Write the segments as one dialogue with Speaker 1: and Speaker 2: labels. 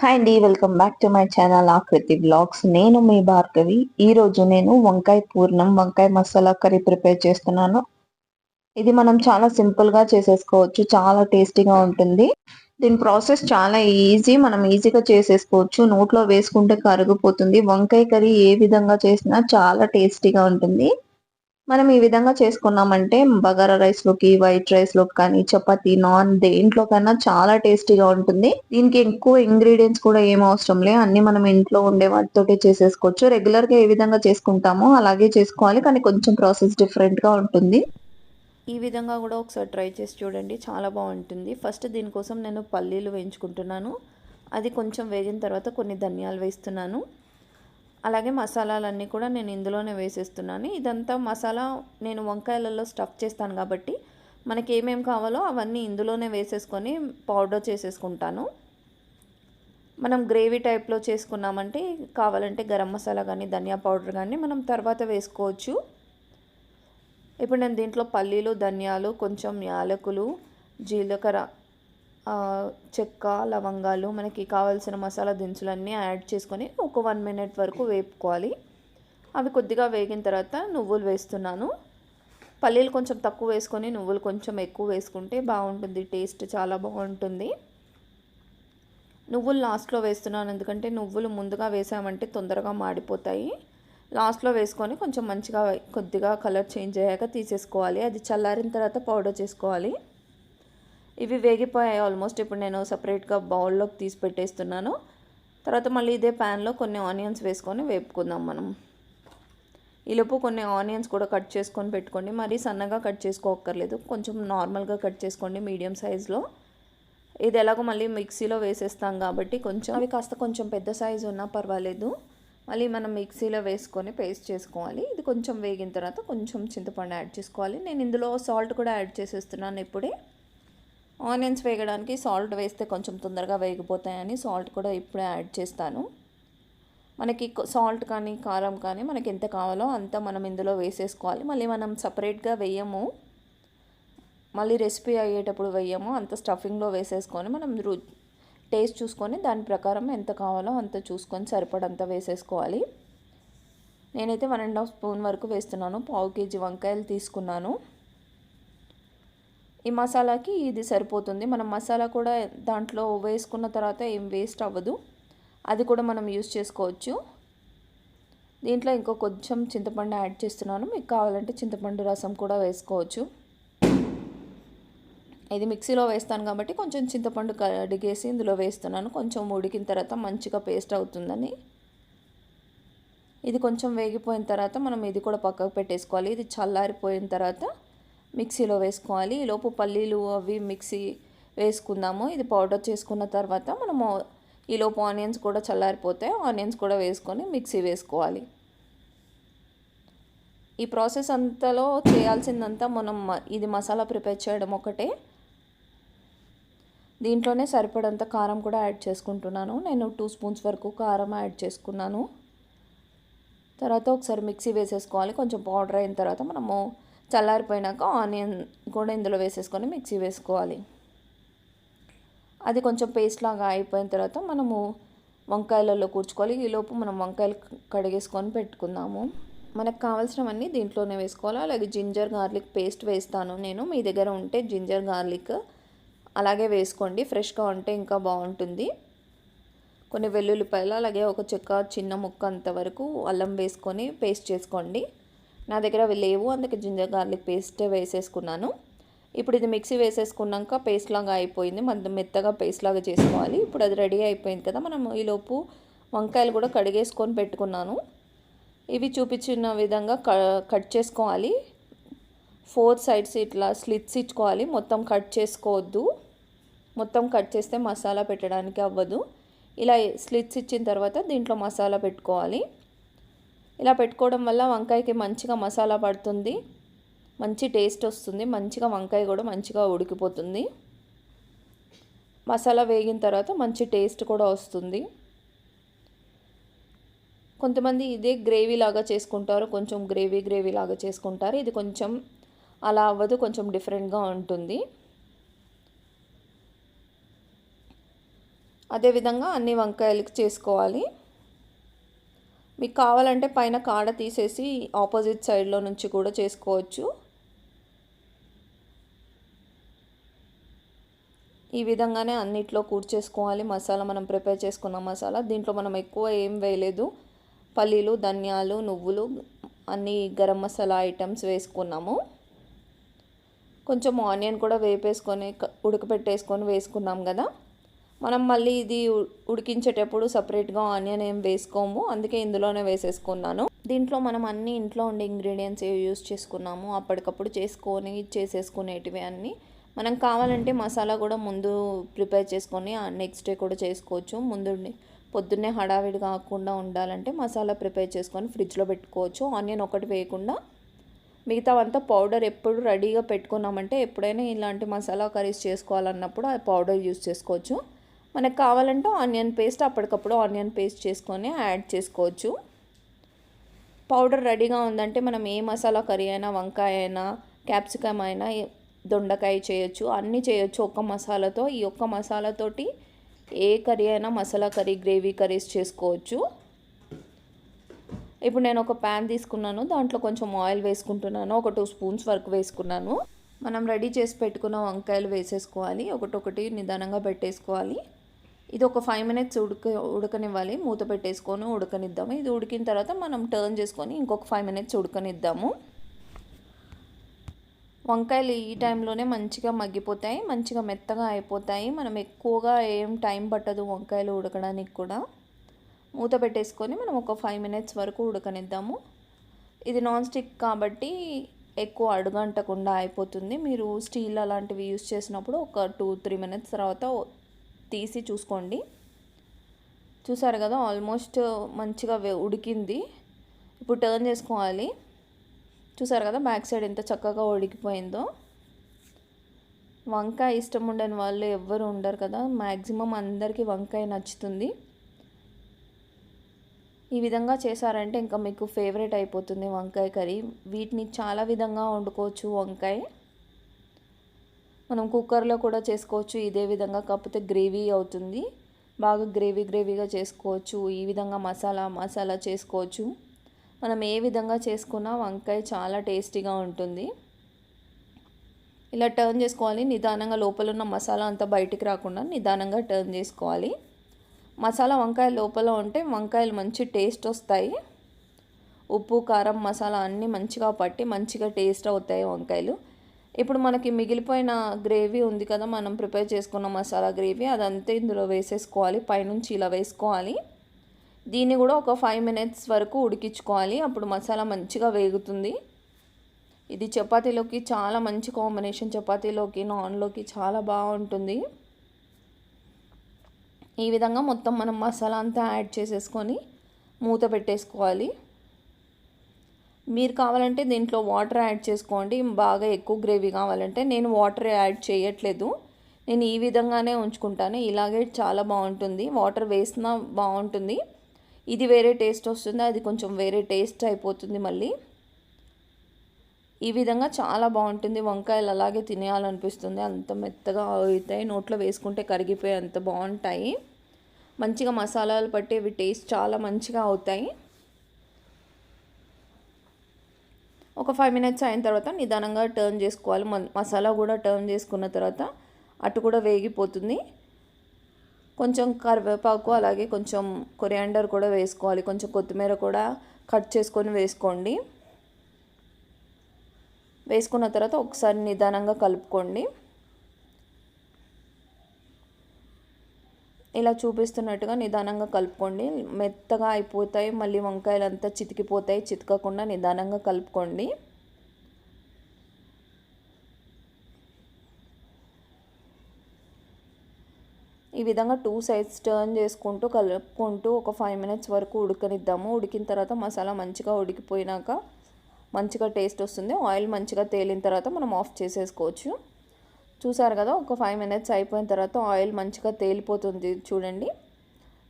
Speaker 1: Hi అండి welcome back to my channel Aakriti blogs నేను మీ భార్గవి. ఈ రోజు నేను వంకాయ పూర్ణం వంకాయ మసాలా కర్రీ ప్రిపేర్ చేస్తున్నాను. ఇది మనం చాలా సింపుల్గా చేసేసుకోవచ్చు చాలా టేస్టీగా ఉంటుంది. దీని ప్రాసెస్ చాలా ఈజీ మనం ఈజీగా చేసేసుకోవచ్చు. నోట్లో వేసుకుంటే కరిగిపోతుంది. వంకాయ కర్రీ ఏ విధంగా చేసినా చాలా టేస్టీగా ఉంటుంది. మనం ఈ విధంగా చేసుకున్నామంటే బగారా రైస్లోకి వైట్ రైస్లోకి కానీ చపాతి నాన్ దేంట్లో కన్నా చాలా టేస్టీగా ఉంటుంది. దీనికి ఎక్కువ ఇంగ్రీడియంట్స్ కూడా ఏం అవసరం లే. అన్ని మనం ఇంట్లో ఉండే వాటితోటే చేసేసుకోవచ్చు. రెగ్యులర్గా ఏ విధంగా చేసుకుంటామో అలాగే చేసుకోవాలి. కానీ కొంచెం ప్రాసెస్ డిఫరెంట్గా ఉంటుంది.
Speaker 2: ఈ విధంగా కూడా ఒకసారి ట్రై చేసి చూడండి. చాలా బాగుంటుంది. ఫస్ట్ దీనికోసం నేను పల్లీలు వేయించుకుంటున్నాను. అది కొంచెం వేగిన తర్వాత కొన్ని ధనియాలు వేస్తున్నాను. అలాగే మసాలాలన్నీ కూడా నేను ఇందులోనే వేసేస్తున్నాను. ఇదంతా మసాలా నేను వంకాయలలో స్టఫ్ చేస్తాను కాబట్టి మనకి ఏమేమి కావాలో అవన్నీ ఇందులోనే వేసేసుకొని పౌడర్ చేసేసుకుంటాను. మనం గ్రేవీ టైప్లో చేసుకున్నామంటే కావాలంటే గరం మసాలా కానీ ధనియా పౌడర్ కానీ మనం తర్వాత వేసుకోవచ్చు. ఇప్పుడు నేను దీంట్లో పల్లీలు ధనియాలు కొంచెం యాలకులు జీలకర్ర చెక్క లవంగాలు మనకి కావాల్సిన మసాలా దినుసులన్నీ యాడ్ చేసుకొని ఒక వన్ మినిట్ వరకు వేపుకోవాలి. అవి కొద్దిగా వేగిన తర్వాత నువ్వులు వేస్తున్నాను. పల్లీలు కొంచెం తక్కువ వేసుకొని నువ్వులు కొంచెం ఎక్కువ వేసుకుంటే బాగుంటుంది టేస్ట్ చాలా బాగుంటుంది. నువ్వులు లాస్ట్లో వేస్తున్నాను ఎందుకంటే నువ్వులు ముందుగా వేసామంటే తొందరగా మాడిపోతాయి. లాస్ట్లో వేసుకొని కొంచెం మంచిగా కొద్దిగా కలర్ చేంజ్ అయ్యాక తీసేసుకోవాలి. అది చల్లారిన తర్వాత పౌడర్ చేసుకోవాలి. ఇవి వేగిపోయాయి ఆల్మోస్ట్. ఇప్పుడు నేను సపరేట్గా బౌల్లోకి తీసి పెట్టేస్తున్నాను. తర్వాత మళ్ళీ ఇదే ప్యాన్లో కొన్ని ఆనియన్స్ వేసుకొని వేపుకుందాం మనం. ఈలోపు కొన్ని ఆనియన్స్ కూడా కట్ చేసుకొని పెట్టుకోండి. మరీ సన్నగా కట్ చేసుకోక్కర్లేదు. కొంచెం నార్మల్గా కట్ చేసుకోండి మీడియం సైజులో. ఇది ఎలాగో మళ్ళీ మిక్సీలో వేసేస్తాం కాబట్టి కొంచెం అవి కాస్త కొంచెం పెద్ద సైజు ఉన్నా పర్వాలేదు. మళ్ళీ మనం మిక్సీలో వేసుకొని పేస్ట్ చేసుకోవాలి. ఇది కొంచెం వేగిన తర్వాత కొంచెం చింతపండు యాడ్ చేసుకోవాలి. నేను ఇందులో సాల్ట్ కూడా యాడ్ చేసేస్తున్నాను ఇప్పుడే. ఆనియన్స్ వేగడానికి సాల్ట్ వేస్తే కొంచెం తొందరగా వేగిపోతాయని సాల్ట్ కూడా ఇప్పుడే యాడ్ చేస్తాను. మనకి సాల్ట్ కానీ కారం కానీ మనకి ఎంత కావాలో అంత మనం ఇందులో వేసేసుకోవాలి. మళ్ళీ మనం సపరేట్గా వేయము. మళ్ళీ రెసిపీ అయ్యేటప్పుడు వేయము. అంత స్టఫింగ్లో వేసేసుకొని మనం రు టేస్ట్ చూసుకొని దాని ప్రకారం ఎంత కావాలో అంత చూసుకొని సరిపడంత వేసేసుకోవాలి. నేనైతే వన్ అండ్ హాఫ్ స్పూన్ వరకు వేస్తున్నాను. పావు కేజీ వంకాయలు తీసుకున్నాను. ఈ మసాలాకి ఇది సరిపోతుంది. మనం మసాలా కూడా దాంట్లో వేసుకున్న తర్వాత ఏం వేస్ట్ అవ్వదు. అది కూడా మనం యూస్ చేసుకోవచ్చు. దీంట్లో ఇంకో కొంచెం చింతపండు యాడ్ చేస్తున్నాను. మీకు కావాలంటే చింతపండు రసం కూడా వేసుకోవచ్చు. ఇది మిక్సీలో వేస్తాను కాబట్టి కొంచెం చింతపండు కడిగేసి ఇందులో వేస్తున్నాను. కొంచెం ఉడికిన తర్వాత మంచిగా పేస్ట్ అవుతుందని. ఇది కొంచెం వేగిపోయిన తర్వాత మనం ఇది కూడా పక్కకు పెట్టేసుకోవాలి. ఇది చల్లారిపోయిన తర్వాత మిక్సీలో వేసుకోవాలి. ఈలోపు పల్లీలు అవి మిక్సీ వేసుకుందాము. ఇది పౌడర్ చేసుకున్న తర్వాత మనము ఈలోపు ఆనియన్స్ కూడా చల్లారిపోతే ఆనియన్స్ కూడా వేసుకొని మిక్సీ వేసుకోవాలి. ఈ ప్రాసెస్ అంతలో చేయాల్సిందంతా మనం ఇది మసాలా ప్రిపేర్ చేయడం ఒకటే. దీంట్లోనే సరిపడంత కారం కూడా యాడ్ చేసుకుంటున్నాను. నేను టూ స్పూన్స్ వరకు కారం యాడ్ చేసుకున్నాను. తర్వాత ఒకసారి మిక్సీ వేసేసుకోవాలి. కొంచెం పౌడర్ అయిన తర్వాత మనము చల్లారిపోయినాక ఆనియన్ కూడా ఇందులో వేసేసుకొని మిక్సీ వేసుకోవాలి. అది కొంచెం పేస్ట్ లాగా అయిపోయిన తర్వాత మనము వంకాయలలో కూర్చుకోవాలి. ఈలోపు మనం వంకాయలు కడిగేసుకొని పెట్టుకుందాము. మనకు కావాల్సినవన్నీ దీంట్లోనే వేసుకోవాలి. అలాగే జింజర్ గార్లిక్ పేస్ట్ వేస్తాను నేను. మీ దగ్గర ఉంటే జింజర్ గార్లిక్ అలాగే వేసుకోండి. ఫ్రెష్గా ఉంటే ఇంకా బాగుంటుంది. కొన్ని వెల్లుల్లిపాయలు అలాగే ఒక చెక్క చిన్న ముక్క అంతవరకు అల్లం వేసుకొని పేస్ట్ చేసుకోండి. నా దగ్గర అవి లేవు అందుకే జింజర్ గార్లిక్ పేస్ట్ వేసేసుకున్నాను. ఇప్పుడు ఇది మిక్సీ వేసేసుకున్నాక పేస్ట్ లాగా అయిపోయింది. మన మెత్తగా పేస్ట్ లాగా చేసుకోవాలి. ఇప్పుడు అది రెడీ అయిపోయింది కదా మనం ఈలోపు వంకాయలు కూడా కడిగేసుకొని పెట్టుకున్నాను. ఇవి చూపించిన విధంగా కట్ చేసుకోవాలి. ఫోర్ సైడ్స్ ఇట్లా స్లిట్స్ ఇచ్చుకోవాలి. మొత్తం కట్ చేసుకోవద్దు. మొత్తం కట్ చేస్తే మసాలా పెట్టడానికి అవ్వదు. ఇలా స్లిట్స్ ఇచ్చిన తర్వాత దీంట్లో మసాలా పెట్టుకోవాలి. ఇలా పెట్టుకోవడం వల్ల వంకాయకి మంచిగా మసాలా పడుతుంది. మంచి టేస్ట్ వస్తుంది. మంచిగా వంకాయ కూడా మంచిగా ఉడికిపోతుంది. మసాలా వేగిన తర్వాత మంచి టేస్ట్ కూడా వస్తుంది. కొంతమంది ఇదే గ్రేవీ లాగా చేసుకుంటారు. కొంచెం గ్రేవీ గ్రేవీ లాగా చేసుకుంటారు. ఇది కొంచెం అలా అవ్వదు. కొంచెం డిఫరెంట్గా ఉంటుంది. అదేవిధంగా అన్ని వంకాయలకి చేసుకోవాలి. మీకు కావాలంటే పైన కాడ తీసేసి ఆపోజిట్ సైడ్లో నుంచి కూడా చేసుకోవచ్చు. ఈ విధంగానే అన్నిట్లో కూర్చేసుకోవాలి మసాలా మనం ప్రిపేర్ చేసుకున్న మసాలా. దీంట్లో మనం ఎక్కువ ఏం వేయలేదు. పల్లీలు ధనియాలు నువ్వులు అన్ని గరం మసాలా ఐటమ్స్ వేసుకున్నాము. కొంచెం ఆనియన్ కూడా వేపేసుకొని ఉడకపెట్టేసుకొని వేసుకున్నాం కదా. మనం మళ్ళీ ఇది ఉడికించేటప్పుడు సపరేట్గా ఆనియన్ ఏం వేసుకోము. అందుకే ఇందులోనే వేసేసుకున్నాను. దీంట్లో మనం అన్ని ఇంట్లో ఉండే ఇంగ్రీడియంట్స్ ఏవి యూస్ చేసుకున్నాము అప్పటికప్పుడు చేసుకొని చేసేసుకునేటివి అన్నీ. మనం కావాలంటే మసాలా కూడా ముందు ప్రిపేర్ చేసుకొని నెక్స్ట్ డే కూడా చేసుకోవచ్చు. ముందు పొద్దున్నే హడావిడి కాకుండా ఉండాలంటే మసాలా ప్రిపేర్ చేసుకొని ఫ్రిడ్జ్లో పెట్టుకోవచ్చు. ఆనియన్ ఒకటి వేయకుండా. మిగతావంతా పౌడర్ ఎప్పుడు రెడీగా పెట్టుకున్నామంటే ఎప్పుడైనా ఇలాంటి మసాలా కర్రీస్ చేసుకోవాలన్నప్పుడు ఆ పౌడర్ యూస్ చేసుకోవచ్చు. మనకు కావాలంటే ఆనియన్ పేస్ట్ అప్పటికప్పుడు ఆనియన్ పేస్ట్ చేసుకొని యాడ్ చేసుకోవచ్చు. పౌడర్ రెడీగా ఉందంటే మనం ఏ మసాలా కర్రీ అయినా వంకాయ అయినా క్యాప్సికమ్ అయినా దొండకాయ చేయొచ్చు అన్నీ చేయొచ్చు ఒక్క మసాలాతో. ఈ ఒక్క మసాలాతోటి ఏ కర్రీ అయినా మసాలా కర్రీ గ్రేవీ కర్రీస్ చేసుకోవచ్చు. ఇప్పుడు నేను ఒక ప్యాన్ తీసుకున్నాను. దాంట్లో కొంచెం ఆయిల్ వేసుకుంటున్నాను. ఒక టూ స్పూన్స్ వరకు వేసుకున్నాను. మనం రెడీ చేసి పెట్టుకున్న వంకాయలు వేసేసుకోవాలి. ఒకటొకటి నిదానంగా పెట్టేసుకోవాలి. ఇది ఒక ఫైవ్ మినిట్స్ ఉడక ఉడకనివ్వాలి. మూత పెట్టేసుకొని ఉడకనిద్దాము. ఇది ఉడికిన తర్వాత మనం టర్న్ చేసుకొని ఇంకొక ఫైవ్ మినిట్స్ ఉడకనిద్దాము. వంకాయలు ఈ టైంలోనే మంచిగా మగ్గిపోతాయి మంచిగా మెత్తగా అయిపోతాయి. మనం ఎక్కువగా ఏం టైం పట్టదు వంకాయలు ఉడకడానికి కూడా. మూత పెట్టేసుకొని మనం ఒక ఫైవ్ మినిట్స్ వరకు ఉడకనిద్దాము. ఇది నాన్ స్టిక్ కాబట్టి ఎక్కువ అడుగంటకుండా అయిపోతుంది. మీరు స్టీల్ అలాంటివి యూస్ చేసినప్పుడు ఒక టూ త్రీ మినిట్స్ తర్వాత తీసి చూసుకోండి. చూసారు కదా ఆల్మోస్ట్ మంచిగా ఉడికింది. ఇప్పుడు టర్న్ చేసుకోవాలి. చూసారు కదా బ్యాక్ సైడ్ ఎంత చక్కగా ఉడికిపోయిందో. వంకాయ ఇష్టం ఉండని వాళ్ళు ఎవ్వరు ఉండరు కదా మ్యాక్సిమం అందరికీ వంకాయ నచ్చుతుంది. ఈ విధంగా చేశారంటే ఇంకా మీకు ఫేవరెట్ అయిపోతుంది వంకాయ కర్రీ. వీటిని చాలా విధంగా వండుకోవచ్చు వంకాయ. మనం కుక్కర్లో కూడా చేసుకోవచ్చు. ఇదే విధంగా కాకపోతే గ్రేవీ అవుతుంది. బాగా గ్రేవీ గ్రేవీగా చేసుకోవచ్చు. ఈ విధంగా మసాలా మసాలా చేసుకోవచ్చు. మనం ఏ విధంగా చేసుకున్నా వంకాయ చాలా టేస్టీగా ఉంటుంది. ఇలా టర్న్ చేసుకోవాలి. నిదానంగా లోపల ఉన్న మసాలా అంతా బయటికి రాకుండా నిదానంగా టర్న్ చేసుకోవాలి. మసాలా వంకాయ లోపల ఉంటే వంకాయలు మంచి టేస్ట్ వస్తాయి. ఉప్పు కారం మసాలా అన్నీ మంచిగా పట్టి మంచిగా టేస్ట్ అవుతాయి వంకాయలు. ఇప్పుడు మనకి మిగిలిపోయిన గ్రేవీ ఉంది కదా మనం ప్రిపేర్ చేసుకున్న మసాలా గ్రేవీ అదంతా ఇందులో వేసేసుకోవాలి పైనుంచి ఇలా వేసుకోవాలి. దీన్ని కూడా ఒక ఫైవ్ మినిట్స్ వరకు ఉడికించుకోవాలి. అప్పుడు మసాలా మంచిగా వేగుతుంది. ఇది చపాతీలోకి చాలా మంచి కాంబినేషన్ చపాతీలోకి నాన్లోకి చాలా బాగుంటుంది. ఈ విధంగా మొత్తం మనం మసాలా అంతా యాడ్ చేసేసుకొని మూత పెట్టేసుకోవాలి. మీరు కావాలంటే దీంట్లో వాటర్ యాడ్ చేసుకోండి. బాగా ఎక్కువ గ్రేవీ కావాలంటే నేను వాటర్ యాడ్ చేయట్లేదు. నేను ఈ విధంగానే ఉంచుకుంటాను. ఇలాగే చాలా బాగుంటుంది. వాటర్ వేసినా బాగుంటుంది. ఇది వేరే టేస్ట్ వస్తుంది. అది కొంచెం వేరే టేస్ట్ అయిపోతుంది మళ్ళీ. ఈ విధంగా చాలా బాగుంటుంది. వంకాయలు అలాగే తినేయాలనిపిస్తుంది. అంత మెత్తగా అవుతాయి. నోట్లో వేసుకుంటే కరిగిపోయి అంత బాగుంటాయి. మంచిగా మసాలాలు పట్టి అవి టేస్ట్ చాలా మంచిగా అవుతాయి. ఒక ఫైవ్ మినిట్స్ అయిన తర్వాత నిదానంగా టర్న్ చేసుకోవాలి. మసాలా కూడా టర్న్ చేసుకున్న తర్వాత అటు కూడా వేగిపోతుంది. కొంచెం కరివేపాకు అలాగే కొంచెం కొరియాండర్ కూడా వేసుకోవాలి. కొంచెం కొత్తిమీర కూడా కట్ చేసుకొని వేసుకోండి. వేసుకున్న తర్వాత ఒకసారి నిదానంగా కలుపుకోండి. ఇలా చూపిస్తున్నట్టుగా నిదానంగా కలుపుకోండి. మెత్తగా అయిపోతాయి. మళ్ళీ వంకాయలు అంతా చితికిపోతాయి. చితకకుండా నిదానంగా కలుపుకోండి. ఈ విధంగా టూ సైడ్స్ టర్న్ చేసుకుంటూ కలుపుకుంటూ ఒక ఫైవ్ మినిట్స్ వరకు ఉడకనిద్దాము. ఉడికిన తర్వాత మసాలా మంచిగా ఉడికిపోయినాక మంచిగా టేస్ట్ వస్తుంది. ఆయిల్ మంచిగా తేలిన తర్వాత మనం ఆఫ్ చేసేసుకోవచ్చు. చూసారు కదా ఒక ఫైవ్ మినిట్స్ అయిపోయిన తర్వాత ఆయిల్ మంచిగా తేలిపోతుంది చూడండి.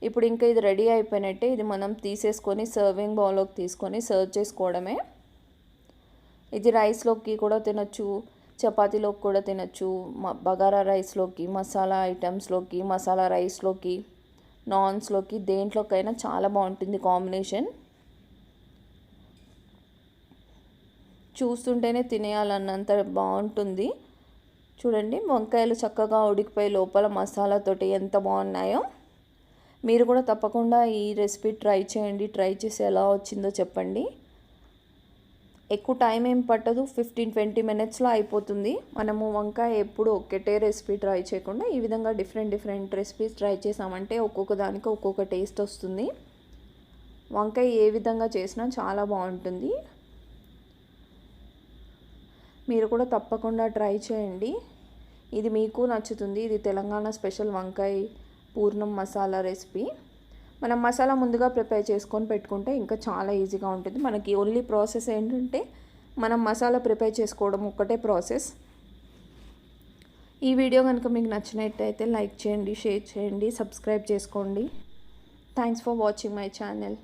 Speaker 2: ఇప్పుడు ఇంకా ఇది రెడీ అయిపోయినట్టే ఇది మనం తీసేసుకొని సర్వింగ్ బౌల్లోకి తీసుకొని సర్వ్ చేసుకోవడమే. ఇది రైస్లోకి కూడా తినొచ్చు చపాతీలోకి కూడా తినచ్చు మ- బగారా రైస్లోకి మసాలా ఐటమ్స్లోకి మసాలా రైస్లోకి నాన్స్లోకి దేంట్లోకైనా చాలా బాగుంటుంది కాంబినేషన్ చూస్తుంటేనే తినేయాలన్నంత బాగుంటుంది. చూడండి వంకాయలు చక్కగా ఉడికిపోయి లోపల మసాలాతోటి ఎంత బాగున్నాయో. మీరు కూడా తప్పకుండా ఈ రెసిపీ ట్రై చేయండి ట్రై చేసి ఎలా వచ్చిందో చెప్పండి. ఎక్కువ టైం ఏం పట్టదు ఫిఫ్టీన్ ట్వంటీ మినిట్స్లో అయిపోతుంది. మనము వంకాయ ఎప్పుడు ఒక్కటే రెసిపీ ట్రై చేయకుండా ఈ విధంగా డిఫరెంట్ డిఫరెంట్ రెసిపీస్ ట్రై చేసామంటే ఒక్కొక్క దానికి ఒక్కొక్క టేస్ట్ వస్తుంది. వంకాయ ఏ విధంగా చేసినా చాలా బాగుంటుంది. మీరు కూడా తప్పకుండా ట్రై చేయండి. ఇది మీకు నచ్చుతుంది. ఇది తెలంగాణ స్పెషల్ వంకాయ పూర్ణం మసాలా రెసిపీ. మనం మసాలా ముందుగా ప్రిపేర్ చేసుకొని పెట్టుకుంటే ఇంకా చాలా ఈజీగా ఉంటుంది. మనకి ఓన్లీ ప్రాసెస్ ఏంటంటే మనం మసాలా ప్రిపేర్ చేసుకోవడం ఒక్కటే ప్రాసెస్ ఈ వీడియో కనుక మీకు నచ్చినట్టయితే లైక్ చేయండి షేర్ చేయండి సబ్స్క్రైబ్ చేసుకోండి. Thanks for watching my channel